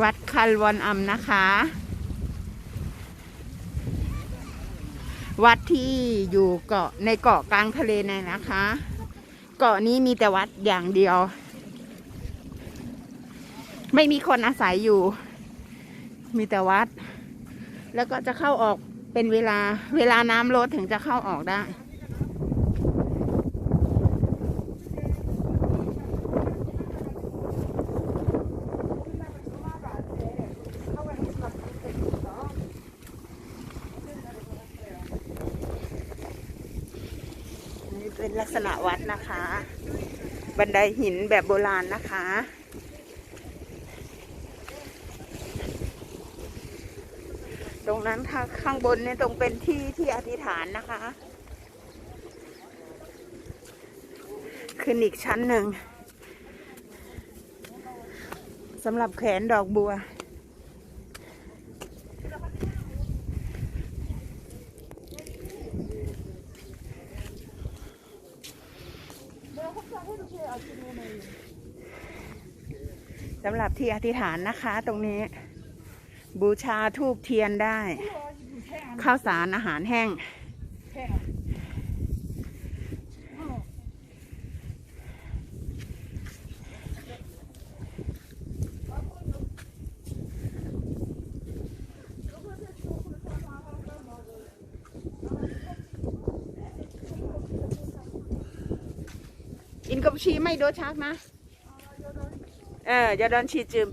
วัดคันวอนอัมนะคะ วัดที่อยู่เกาะในเกาะกลางทะเลเนนะคะ เกาะนี้มีแต่วัดอย่างเดียว ไม่มีคนอาศัยอยู่ มีแต่วัด แล้วก็จะเข้าออกเป็นเวลาเวลาน้ำลดถึงจะเข้าออกได้ เป็นลักษณะวัดนะคะ บันไดหินแบบโบราณนะคะ ตรงนั้นค่ะข้างบนเนี่ยตรงเป็นที่ที่อธิษฐานนะคะขึ้นอีกชั้นหนึ่งสำหรับแขนดอกบัว สำหรับที่อธิษฐานนะคะตรงนี้ บูชาทูบเทียนได้ ข้าวสารอาหารแห้ง อินกับชีไม่โดชักนะ เออ อย่าโดนชีจืม